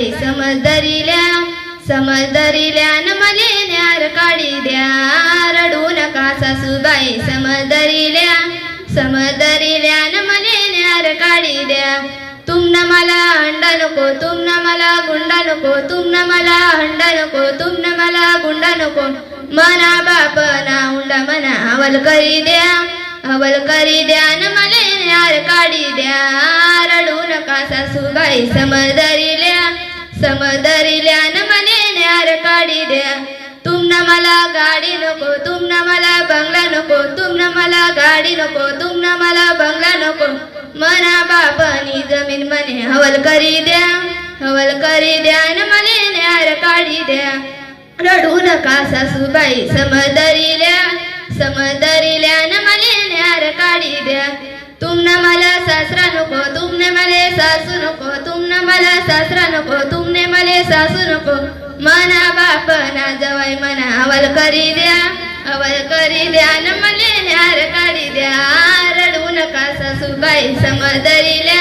समजदरील्या समजदरील्या न मले न्यार काढी द्या. रडू नका सासूबाई समजदरील्या समजदरील्या न मले न्यार काढी द्या. तुमनं मला अंडा नको तुमनं मला गुंडा नको तुमनं मला अंडा नको तुमनं मला गुंडा नको. मना बाप ना उंडा मना अवल करी द्या. अवल करी द्या न मले न्यार काढी द्या. रडू नका सासूबाई समजदरील्या समदरिल्यान न न्यार काढी द्या तुम मला गाडी नको तुम मला बंगला नको तुम मला गाडी नको तुम मला बंगला नको मना बापानी जमीन मने हवल करी द्या हवल करी द्या न मले न्यार काढी द्या रडू नका सासूबाई समदरिल्या समदरिल्या न मले न्यार काढी द्या तुम मला सासरा नको तुम मला सासू नको तुम मला सासरा नको तुम ने मले मना बाप ना जवाई मना अवल करी द्या अवल करी द्या न मले न्यार काढी द्या. रडू नका सासूबाई समदरील्या समदरील्या